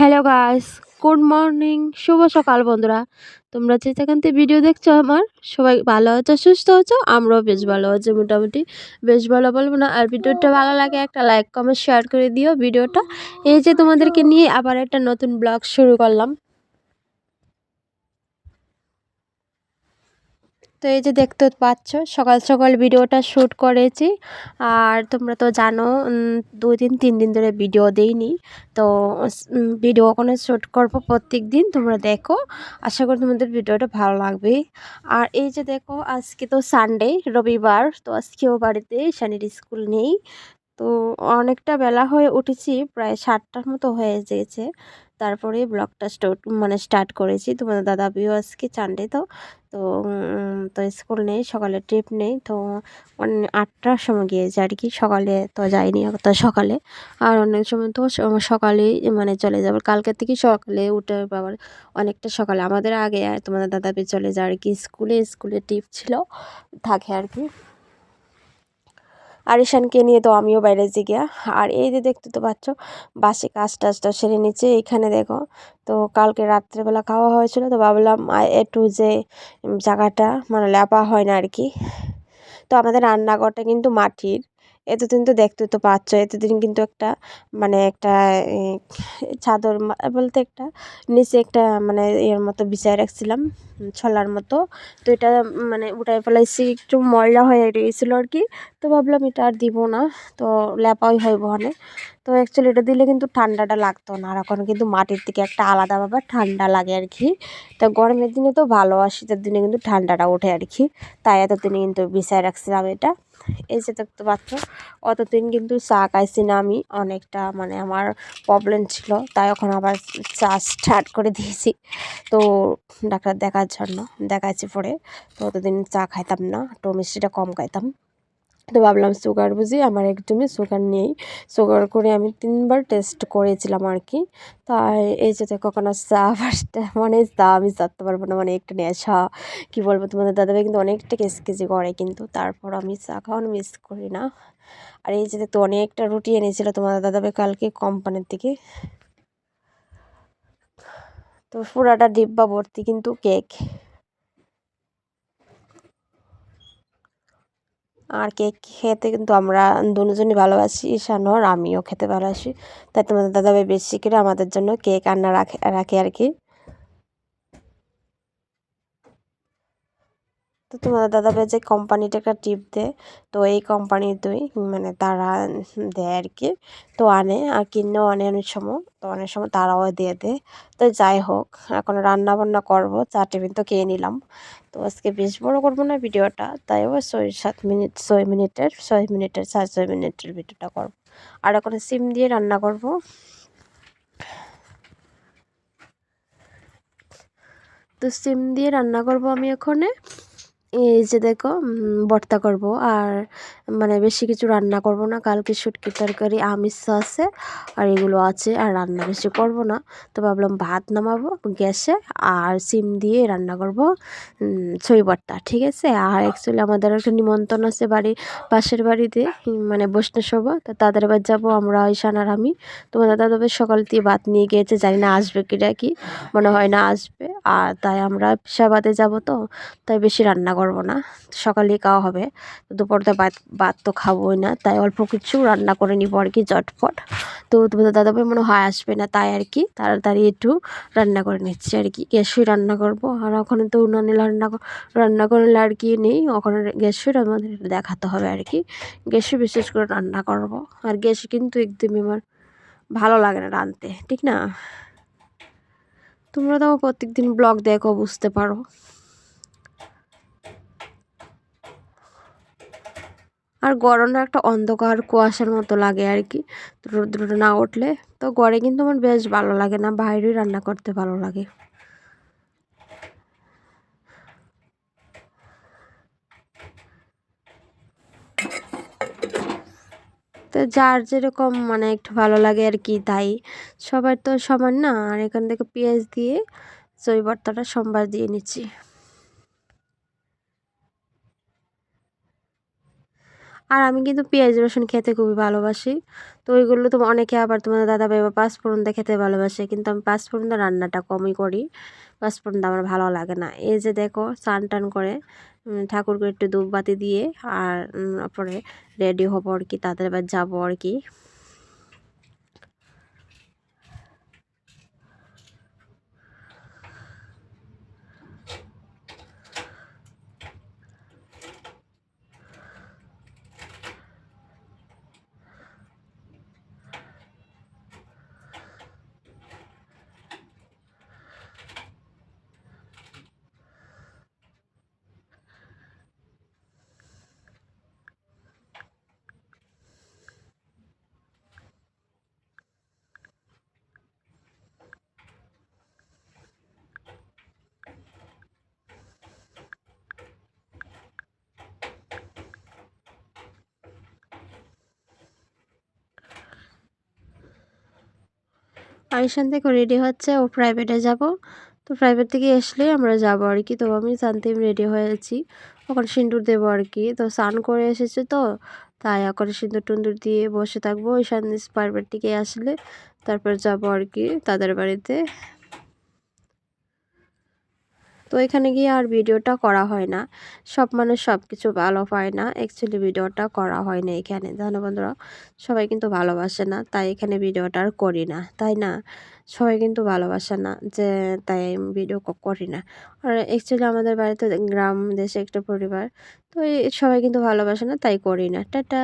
Hello guys good morning শুভ সকাল, বন্ধুরা। তোমরা যে যেখান থেকে ভিডিও দেখছ আমার, সবাই ভালো আছো, সুস্থ আছো? আমরাও বেশ ভালো আছি, মোটামুটি। বেশ ভালো বলব না। আর ভিডিওটা ভালো লাগে, একটা লাইক কমেন্ট শেয়ার করে দিও ভিডিওটা। এই যে তোমাদেরকে নিয়ে আবার একটা নতুন ব্লগ শুরু করলাম। তো এই যে দেখতে পাচ্ছ, সকাল সকাল ভিডিওটা শ্যুট করেছি। আর তোমরা তো জানো দুই দিন, তিন দিন ধরে ভিডিও দেইনি। তো ভিডিও ওখানে শ্যুট করব প্রত্যেক দিন, তোমরা দেখো। আশা করি তোমাদের ভিডিওটা ভালো লাগবে। আর এই যে দেখো, আজকে তো সানডে রবিবার। তো আজকেও বাড়িতে শনির স্কুল নেই। তো অনেকটা বেলা হয়ে উঠেছি, প্রায় সাতটার মতো হয়ে গিয়েছে তারপরে ব্লগটা মানে স্টার্ট করেছি। তোমাদের দাদা বিও আজকে চান্ডে তো তো তো স্কুল নেই, সকালে ট্রিপ নেই। তো আটটার সময় গিয়েছে আর কি, সকালে তো যায়নি তো সকালে। আর অনেক সময় তো সকালেই মানে চলে যাবে। কালকের থেকে সকালে উঠে আবার অনেকটা সকালে। আমাদের আগে, তোমাদের দাদা চলে যায় আর কি, স্কুলে স্কুলে ট্রিপ ছিল, থাকে আর কি। আর ঈশানকে নিয়ে তো আমিও বাইরে যে গিয়া আর এই যে দেখতে তো পাচ্ছ, বাসে কাজ টাজটা সেরে নিচ্ছে। এইখানে দেখো, তো কালকে রাত্রেবেলা খাওয়া হয়েছিল, তো ভাবলাম একটু যে জায়গাটা মানে ল্যাপা হয় না আর কি। তো আমাদের রান্নাঘরটা কিন্তু মাটির। এতদিন তো দেখতে তো পাচ্ছ, এতদিন কিন্তু একটা মানে একটা চাদর বলতে একটা, নিচে একটা মানে এর মতো বিছায় রাখছিলাম। ছলার মতো। তো এটা মানে উঠাই ফেলাইছি, একটু ময়লা হয়ে গিয়েছিল আর কি। তো ভাবলাম এটা আর দিব না, তো ল্যাপাই হয় বহনে। তো অ্যাকচুয়ালি এটা দিলে কিন্তু ঠান্ডাটা লাগতো না, আর এখন কিন্তু মাটির থেকে একটা আলাদা ব্যাপার ঠান্ডা লাগে আর কি। তো গরমের দিনে তো ভালো, আর শীতের দিনে কিন্তু ঠান্ডাটা ওঠে আর কি। তাই এতদিনে কিন্তু বিছায় রাখছিলাম এটা। এই যে দেখতে পাচ্ছ, অতদিন কিন্তু চা খাইছি না আমি, অনেকটা মানে আমার প্রবলেম ছিল। তাই এখন আবার চা স্টার্ট করে দিয়েছি। তো ডাক্তার দেখার জন্য দেখাচ্ছি পরে। তো অতদিন চা খাইতাম না, তো মিষ্টিটা কম খাইতাম। তো ভাবলাম সুগার বুঝি, আমার একদমই সুগার নেই। সুগার করে আমি তিনবার টেস্ট করেছিলাম আর কি তাই এই যে কখনো চা ফার্স্ট মানে চা আমি চাতে পারব না মানে একটু নেশা। কী বলব তোমাদের দাদাভাই কিন্তু অনেকটা কেজি কেজি করে, কিন্তু তারপর আমি চা খাওয়ানো মিস করি না। আর এই যে তো অনেকটা রুটি এনেছিল তোমাদের দাদাভাই কালকে কোম্পানির থেকে। তো পুরাটা ডিব্বা ভর্তি কিন্তু কেক। আর কেক খেতে কিন্তু আমরা দুজনই ভালোবাসি, ঈশান আর আমিও খেতে ভালোবাসি। তাই তোমাদের দাদাভাই বেশি করে আমাদের জন্য কেক আন্না রাখে রাখে আর কি। তো তোমাদের দাদাভাই যে কোম্পানিটা একটা টিপ দেয়, তো এই কোম্পানির দই মানে তারা দেয় আর কি। তো আনে আর কিনেও আনে অনেক সময়, তো অনেক সময় তারাও দিয়ে দেয়। তো যাই হোক, এখন রান্না বান্না করব, চা, টিফিন তো খেয়ে নিলাম। তো আজকে বেশ বড় করব না ভিডিওটা, তাই ওই ছয়, সাত মিনিট, ছয় মিনিটের ছয় মিনিটের, সাড়ে ছয় মিনিটের ভিডিওটা করব। আর এখন সিম দিয়ে রান্না করব। তো সিম দিয়ে রান্না করব আমি এখানে। এই যে দেখো ভর্তা করব আর মানে বেশি কিছু রান্না করব না। কালকে শুটকি তরকারি, আমিষ আছে আর এগুলো আছে আর রান্না বেশি করব না। তো ভাবলাম ভাত নামাবো গ্যাসে আর সিম দিয়ে রান্না করব ছই ভর্তা, ঠিক আছে? আর অ্যাকচুয়ালি আমাদের একটা নিমন্ত্রণ আছে বাড়ি পাশের বাড়িতে মানে বৈষ্ণব সভা, তো তাদের বাড়ি যাব আমরা, ঈশান আর আমি। তোমাদের দাদা সকাল দিয়ে ভাত নিয়ে গিয়েছে, জানি না আসবে কি কি, মনে হয় না আসবে। আর তাই আমরা পিসাবাদে যাব তো, তাই বেশি রান্না করব না। সকালেই খাওয়া হবে। দুপুরতে ভাত ভাত তো খাবোই না। তাই অল্প কিছু রান্না করে নিব আর কি চটপট তো তোমাদের দাদাভাই মনে হয় আসবে না, তাই আর কি তাড়াতাড়ি একটু রান্না করে নিচ্ছি আর কি। গ্যাসই রান্না করব। আর ওখানে তো উনানে রান্না রান্না করলে আর কি নেই। ওখানে গ্যাসই আমাদের দেখাতে হবে আর কি। গ্যাসে বিশেষ করে রান্না করব। আর গ্যাস কিন্তু একদমই আমার ভালো লাগে না রাঁধতে, ঠিক না? তোমরা তো প্রত্যেক দিন ব্লগ দেখো, বুঝতে পারো। আর গরমে একটা অন্ধকার কুয়াশার মতো লাগে আর কি। রোদ্র না উঠলে তো গড়ে কিন্তু আমার বেশ ভালো লাগে না, বাইরেই রান্না করতে ভালো লাগে। তো যার যেরকম মানে একটু ভালো লাগে আর কি তাই। সবার তো সমান না, আর এখান থেকে পেঁয়াজ দিয়ে চই ভর্তাটা সোমবার দিয়ে নিচ্ছি। আর আমি কিন্তু পেঁয়াজ, রসুন খেতে খুবই ভালোবাসি। তো ওইগুলো তো অনেকে আবার তোমাদের দাদা ভাই বা পাঁচফোড়নটা খেতে ভালোবাসে, কিন্তু আমি পাঁচফোড়নটা রান্নাটা কমই করি। পাঁচফোড়নটা আমার ভালো লাগে না। এই যে দেখো, স্নান টান করে ঠাকুরকে একটু ধূপবাতি দিয়ে, আর পরে রেডি হব আর কি, তাদের এবার যাব আর কি। আইসান থেকে রেডি হচ্ছে, ও প্রাইভেটে যাব। তো প্রাইভেট থেকে আসলে আমরা যাব আর কি। তো আমি শান্তিম রেডি হয়েছি। ওখানে সিঁদুর দেবো আর কি। তো স্নান করে এসেছে তো, তাই ওখানে সিঁদুর টুন্দুর দিয়ে বসে থাকব। ঈশান প্রাইভেট থেকে আসলে তারপর যাব আর কি তাদের বাড়িতে। তো এখানে গিয়ে আর ভিডিওটা করা হয় না। সব মানুষ সব কিছু ভালো পায় না। অ্যাকচুয়ালি ভিডিওটা করা হয় না এখানে, জানো বন্ধুরা? সবাই কিন্তু ভালোবাসে না, তাই এখানে ভিডিওটা আর করি না, তাই না? সবাই কিন্তু ভালোবাসে না যে তাই ভিডিও করি না। আর অ্যাকচুয়ালি আমাদের বাড়িতে গ্রাম, দেশে একটা পরিবার, তো সবাই কিন্তু ভালোবাসে না, তাই করি না। টাটা!